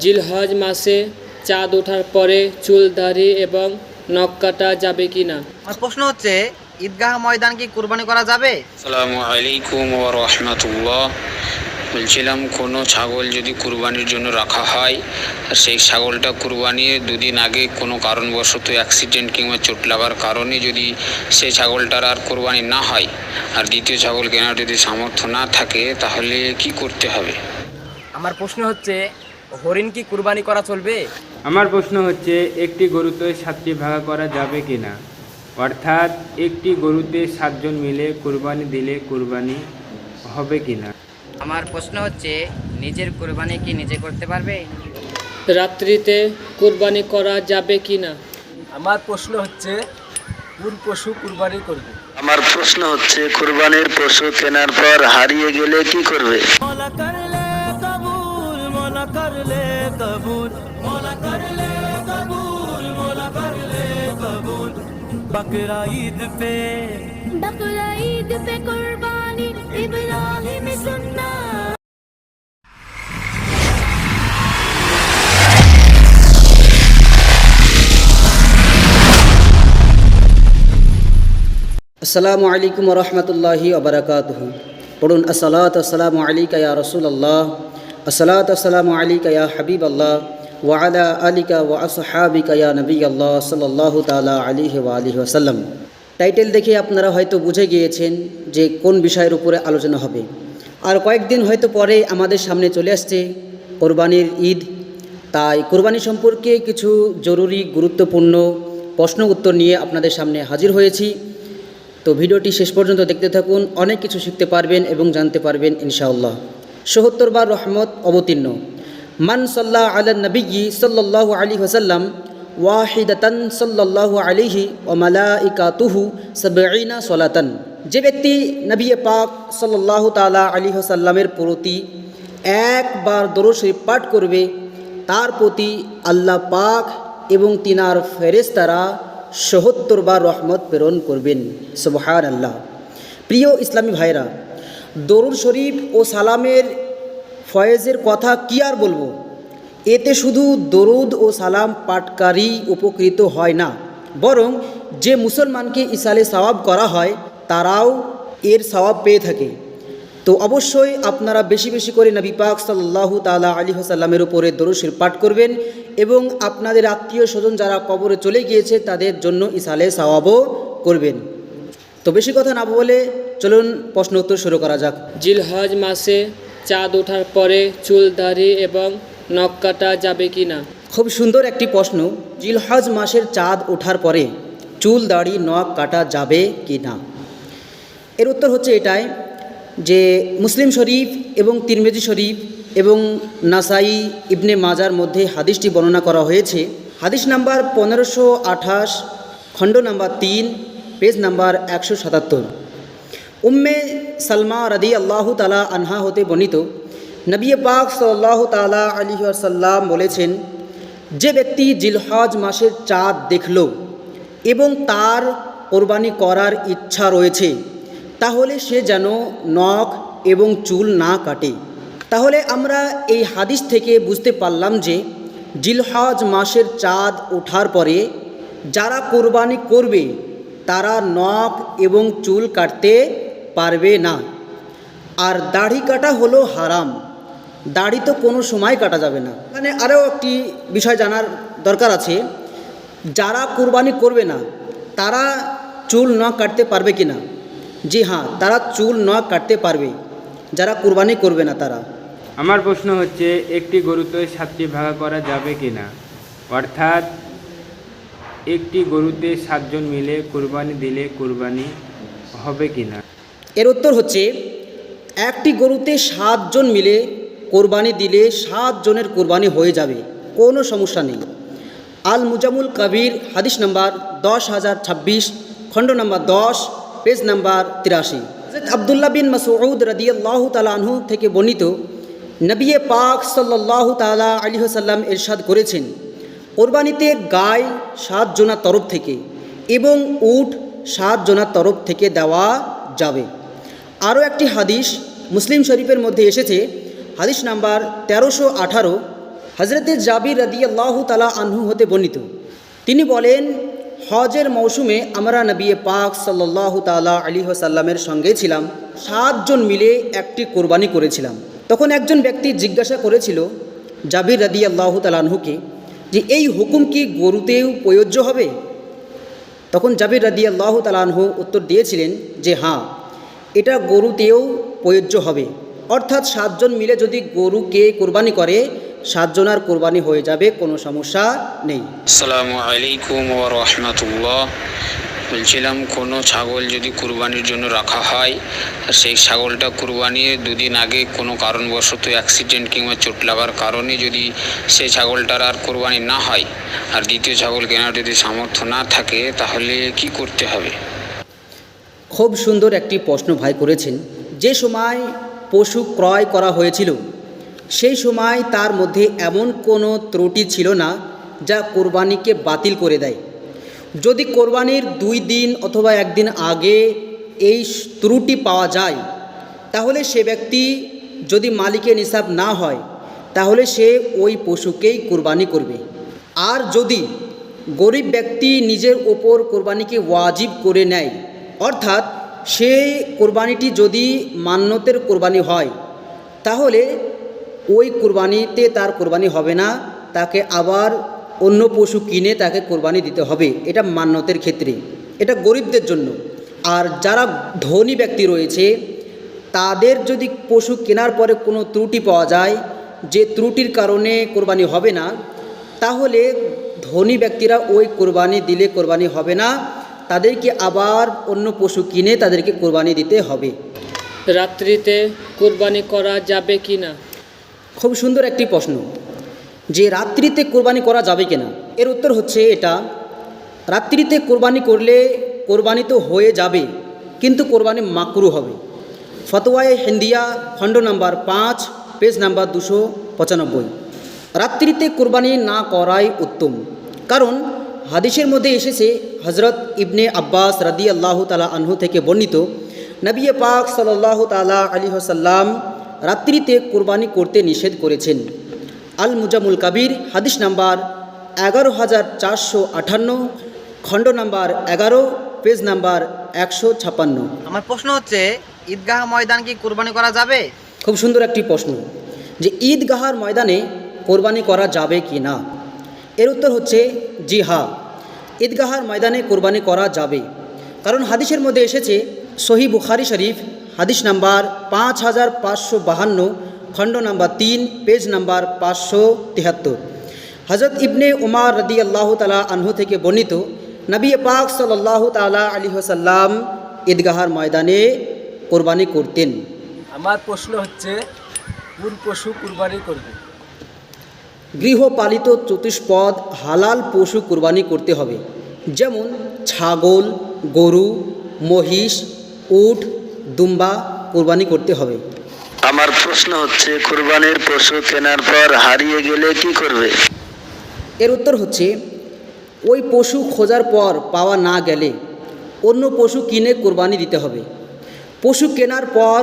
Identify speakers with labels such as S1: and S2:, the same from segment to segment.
S1: জিলহজ মাসে চাঁদ ওঠার পরে চুল দাড়ি এবং নখ কাটা যাবে কি না?
S2: আমার প্রশ্ন হচ্ছে ঈদগাহ ময়দান কি কুরবানি করা যাবে?
S3: আসসালামু আলাইকুম ও রহমতুল্লাহ। বলছিলাম কোনো ছাগল যদি কুরবানির জন্য রাখা হয় আর সেই ছাগলটা কুরবানির দুদিন আগে কোনো কারণবশত অ্যাক্সিডেন্ট কিংবা চোট লাগার কারণে যদি সেই ছাগলটার আর কোরবানি না হয় আর দ্বিতীয় ছাগল কেনার যদি সামর্থ্য না থাকে তাহলে কি করতে হবে?
S4: আমার প্রশ্ন হচ্ছে হরিণ কি কুরবানি করা চলবে?
S5: আমার প্রশ্ন হচ্ছে একটি গরুতে সাতটি ভাগা করা যাবে কি না অর্থাৎ একটি গরুতে সাতজন মিলে কুরবানি দিলে কুরবানি হবে কি না
S6: আমার প্রশ্ন হচ্ছে নিজের কোরবানি কি নিজে করতে পারবে?
S1: রাত্রিতে কুরবানি করা যাবে কি না
S4: আমার প্রশ্ন হচ্ছে কোন পশু কুরবানি করবে?
S7: আমার প্রশ্ন হচ্ছে কুরবানির পশু কেনার পর হারিয়ে গেলে কি করবে?
S8: बकरा ईद पे कुर्बानी इब्राहिम सुन्ना
S9: আসসালামু আলাইকুম রহমতুল্লাহি আবরকাত পড়ুন আসসালাত আসসালামু আলিকা ইয়া রসুল্লাহ আসসালাত আসসালামু আলিকা ইয়া হাবিব আল্লাহ ওয়ালা আলিকা ওয়া আসহাবিকা ইয়া নবী আল্লাহ সাল্লাহ তালা আলিহি ওয়া আলিহি ওয়াসাল্লাম। টাইটেল দেখে আপনারা হয়তো বুঝে গিয়েছেন যে কোন বিষয়ের উপরে আলোচনা হবে। আর কয়েকদিন হয়তো পরে আমাদের সামনে চলে আসছে কোরবানির ঈদ। তাই কোরবানি সম্পর্কে কিছু জরুরি, গুরুত্বপূর্ণ প্রশ্ন উত্তর নিয়ে আপনাদের সামনে হাজির হয়েছি। তো ভিডিওটি শেষ পর্যন্ত দেখতে থাকুন, অনেক কিছু শিখতে পারবেন এবং জানতে পারবেন ইনশাআল্লাহ। সহত্তর বার রহমত অবতীর্ণ। মান সাল্লাহ আলা নবী সাল্লাহ আলী হাসাল্লাম ওয়াহিদাতান সাল্লাহ আলিহি ও মালাইকাতুহু সাবঈনা সলাতান। যে ব্যক্তি নবী পাক সাল্লাহ তালা আলী হাসাল্লামের প্রতি একবার দরুদ পাঠ করবে, তার প্রতি আল্লাহ পাক এবং তিনার ফেরেস্তারা সহত্তর বার রহমত প্রেরণ করবেন। সুবহান আল্লাহ প্রিয় ইসলামী ভাইরা দরুদ শরীফ ও সালামের ফয়েজের কথা কি আর বলব? এতে শুধু দরুদ ও সালাম পাঠকারী উপকৃত হয় না, বরং যে মুসলমানকে ইসালে সওয়াব করা হয়, তারাও এর সওয়াব পেয়ে থাকে। তো অবশ্যই আপনারা বেশি বেশি করে নবী পাক সাল্লাহ তালা আলী হাসাল্লামের উপরে দরুশির পাঠ করবেন এবং আপনাদের আত্মীয় স্বজন যারা কবরে চলে গিয়েছে, তাদের জন্য ইসালে সওয়াবও করবেন। তো বেশি কথা না বলে চলুন প্রশ্ন উত্তর শুরু করা যাক।
S1: জিলহজ মাসে চাঁদ ওঠার পরে চুল দাড়ি এবং নখ কাটা যাবে কি না
S9: খুব সুন্দর একটি প্রশ্ন। জিলহজ মাসের চাঁদ ওঠার পরে চুল দাড়ি নখ কাটা যাবে কি না এর উত্তর হচ্ছে এটাই যে মুসলিম শরীফ এবং তিরমেজি শরীফ এবং নাসাই ইবনে মাজার মধ্যে হাদিসটি বর্ণনা করা হয়েছে। হাদিস নাম্বার পনেরোশো আঠাশ খণ্ড নাম্বার তিন পেজ নাম্বার একশো সাতাত্তর। উম্মে সালমা রদি আল্লাহ তালা আনহা হতে বর্ণিত, নবী পাক সাল্লাহ তালা আলী সাল্লাম বলেছেন, যে ব্যক্তি জিলহজ মাসের চাঁদ দেখল এবং তার কোরবানি করার ইচ্ছা রয়েছে, তাহলে সে যেন নখ এবং চুল না কাটে। তাহলে আমরা এই হাদিস থেকে বুঝতে পারলাম যে জিলহজ মাসের চাঁদ ওঠার পরে যারা কোরবানি করবে, তারা নখ এবং চুল কাটতে পারবে না। আর দাড়ি কাটা হলো হারাম। দাড়ি তো কোনো সময় কাটা যাবে না। মানে আরও একটি বিষয় জানার দরকার আছে। যারা কুরবানি করবে না, তারা চুল ন কাটতে পারবে কি না? জি হ্যাঁ তারা চুল ন কাটতে পারবে। যারা কুরবানি করবে না তারা।
S5: আমার প্রশ্ন হচ্ছে, একটি গরুতে সাতটি ভাগা করা যাবে কি না? অর্থাৎ, একটি গরুতে সাতজন মিলে কুরবানি দিলে কুরবানি হবে কি না?
S9: এর উত্তর হচ্ছে, একটি গরুতে সাতজন মিলে কোরবানি দিলে সাতজনের কোরবানি হয়ে যাবে, কোনো সমস্যা নেই। আল মুজামুল কবির, হাদিস নাম্বার দশ হাজার ছাব্বিশ, খণ্ড নাম্বার দশ, পেজ নাম্বার তিরাশি। আবদুল্লাহ বিন মাসউদ রদিয়াল্লাহ তালাহু থেকে বর্ণিত, নবী পাক সাল্লাহ তালা আলী সাল্লাম এরশাদ করেছেন, কোরবানিতে গায় সাত জনার তরফ থেকে এবং উট সাত জনার তরফ থেকে দেওয়া যাবে। আরও একটি হাদিস মুসলিম শরীফের মধ্যে এসেছে। হাদিস নাম্বার তেরোশো আঠারো হজরতে জাবির রদি আল্লাহ তালা আনহু হতে বর্ণিত। তিনি বলেন, হজের মৌসুমে আমরা নবী পাক সাল্লাহ তালা আলী সাল্লামের সঙ্গে ছিলাম। সাতজন মিলে একটি কোরবানি করেছিলাম। তখন একজন ব্যক্তি জিজ্ঞাসা করেছিল জাবির রদি আল্লাহ তালাহুকে যে, এই হুকুম কি গরুতেও প্রযোজ্য হবে? তখন জাবির রাদি আল্লাহ তালানহু উত্তর দিয়েছিলেন যে হ্যাঁ। এটা গরুতেও প্রযোজ্য হবে। অর্থাৎ সাতজন মিলে যদি গরুকে কোরবানি করে সাতজনার কোরবানি হয়ে যাবে, কোনো সমস্যা নেই।
S3: আসসালামু আলাইকুম রাহমাতুল্লাহ। বলছিলাম, কোনো ছাগল যদি কুরবানির জন্য রাখা হয় সেই ছাগলটা কুরবানির দুদিন আগে কোনো কারণবশত অ্যাক্সিডেন্ট কিংবা চোট লাগার কারণে যদি সেই ছাগলটার আর কোরবানি না হয়, আর দ্বিতীয় ছাগল কেনার যদি সামর্থ্য না থাকে, তাহলে কি করতে হবে?
S9: খুব সুন্দর একটি প্রশ্ন ভাই করেছেন। যে সময় পশু ক্রয় করা হয়েছিল, সেই সময় তার মধ্যে এমন কোনো ত্রুটি ছিল না যা কোরবানিকে বাতিল করে দেয়। যদি কোরবানির দুই দিন অথবা একদিন আগে এই ত্রুটি পাওয়া যায়, তাহলে সে ব্যক্তি যদি মালিকের নিসাব না হয়, তাহলে সে ওই পশুকেই কোরবানি করবে। আর যদি গরিব ব্যক্তি নিজের ওপর কোরবানিকে ওয়াজিব করে নেয় অর্থাৎ সেই কোরবানিটি যদি মান্যতের কোরবানি হয়, তাহলে ওই কোরবানিতে তার কোরবানি হবে না, তাকে আবার অন্য পশু কিনে তাকে কোরবানি দিতে হবে। এটা মান্যতের ক্ষেত্রে। এটা গরিবদের জন্য। আর যারা ধনী ব্যক্তি রয়েছে, তাদের যদি পশু কেনার পরে কোনো ত্রুটি পাওয়া যায়, যে ত্রুটির কারণে কোরবানি হবে না, তাহলে ধনী ব্যক্তিরা ওই কোরবানি দিলে কোরবানি হবে না। তাদেরকে আবার অন্য পশু কিনে তাদেরকে কোরবানি দিতে হবে।
S1: রাত্রিতে কোরবানি করা যাবে কি না
S9: খুব সুন্দর একটি প্রশ্ন। যে রাত্রিতে কোরবানি করা যাবে কিনা? এর উত্তর হচ্ছে এটা রাত্রিতে কোরবানি করলে কোরবানি তো হয়ে যাবে কিন্তু কোরবানি মাকরু হবে। ফতোয়ায় হিন্দিয়া খণ্ড নাম্বার পাঁচ পেজ নাম্বার দুশো পঁচানব্বই। রাত্রিতে কোরবানি না করাই উত্তম কারণ হাদিসের মধ্যে এসেছে হজরত ইবনে আব্বাস রাদি আল্লাহ তালা আনহু থেকে বর্ণিত নবী পাক সাল্লাহ তালা আলী হাসাল্লাম রাত্রিতে কোরবানি করতে নিষেধ করেছেন। আল মুজামুল কাবির হাদিস নাম্বার এগারো হাজার চারশো আটান্ন খণ্ড নাম্বার এগারো পেজ নাম্বার একশো ছাপান্ন
S2: আমার প্রশ্ন হচ্ছে ঈদগাহ ময়দান কি কুরবানি করা যাবে?
S9: খুব সুন্দর একটি প্রশ্ন যে ঈদগাহার ময়দানে কোরবানি করা যাবে কি না? এর উত্তর হচ্ছে জি হা ঈদগাহার ময়দানে কোরবানি করা যাবে। কারণ হাদিসের মধ্যে এসেছে, সহি বুখারি শরীফ, হাদিস নাম্বার পাঁচ হাজার পাঁচশো বাহান্ন, খণ্ড নাম্বার তিন, পেজ নাম্বার পাঁচশো তিহাত্তর। হজরত ইবনে উমার রদি আল্লাহ তালা আনহু থেকে বর্ণিত, নবী পাক সাল্লাহ তালা আলী সাল্লাম ঈদগাহার ময়দানে কোরবানি করতেন।
S4: আমার প্রশ্ন হচ্ছে, কোন পশু কুরবানি করবে?
S9: গৃহপালিত চতুষ্পদ হালাল পশু কোরবানি করতে হবে। যেমন ছাগল গরু মহিষ উট দুম্বা কোরবানি করতে হবে।
S7: আমার প্রশ্ন হচ্ছে কুরবানির পশু কেনার পর হারিয়ে গেলে কি করবে?
S9: এর উত্তর হচ্ছে ওই পশু খোঁজার পর পাওয়া না গেলে অন্য পশু কিনে কোরবানি দিতে হবে। পশু কেনার পর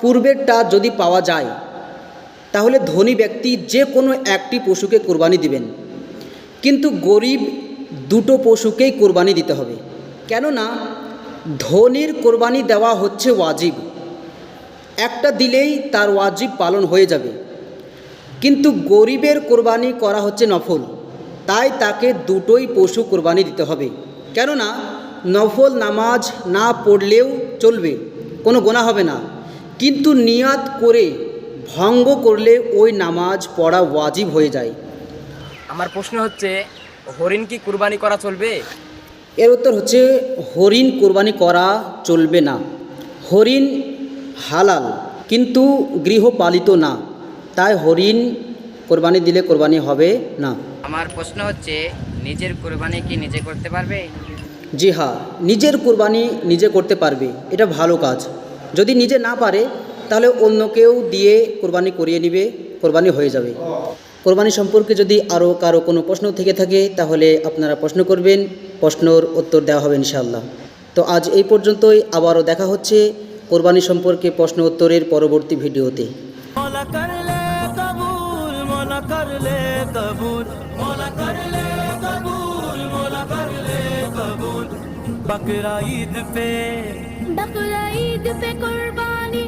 S9: পূর্বেরটা যদি পাওয়া যায় তাহলে ধনী ব্যক্তি যে কোনো একটি পশুকে কোরবানি দিবেন। কিন্তু গরিব দুটো পশুকেই কোরবানি দিতে হবে। কেননা, ধনির কোরবানি দেওয়া হচ্ছে ওয়াজিব। একটা দিলেই তার ওয়াজিব পালন হয়ে যাবে। কিন্তু গরিবের কোরবানি করা হচ্ছে নফল। তাই তাকে দুটোই পশু কোরবানি দিতে হবে। কেননা, নফল নামাজ না পড়লেও চলবে, কোনো গোনা হবে না। কিন্তু নিয়াত করে ভঙ্গ করলে ওই নামাজ পড়া ওয়াজিব হয়ে যায়।
S6: আমার প্রশ্ন হচ্ছে হরিণ কি কুরবানি করা চলবে?
S9: এর উত্তর হচ্ছে হরিণ কোরবানি করা চলবে না। হরিণ হালাল কিন্তু গৃহপালিত না। তাই হরিণ কোরবানি দিলে কোরবানি হবে না।
S6: আমার প্রশ্ন হচ্ছে নিজের কোরবানি কি নিজে করতে পারবে?
S9: জি হ্যাঁ নিজের কোরবানি নিজে করতে পারবে। এটা ভালো কাজ। যদি নিজে না পারে তাহলে অন্য কেউ দিয়ে কোরবানি করিয়ে নিবে কোরবানি হয়ে যাবে কোরবানি সম্পর্কে যদি আরও কারো কোনো প্রশ্ন থেকে থাকে তাহলে আপনারা প্রশ্ন করবেন প্রশ্নর উত্তর দেওয়া হবে ইনশাআল্লাহ তো আজ এই পর্যন্তই আবারও দেখা হচ্ছে কোরবানি সম্পর্কে প্রশ্ন উত্তরের পরবর্তী ভিডিওতে
S8: মৌলা করলে কবুল মৌলা করলে कबूल मौला कर ले कबूल मौला कर ले कबूल बकरा ईद पे बकरा ईद पे कुर्बानी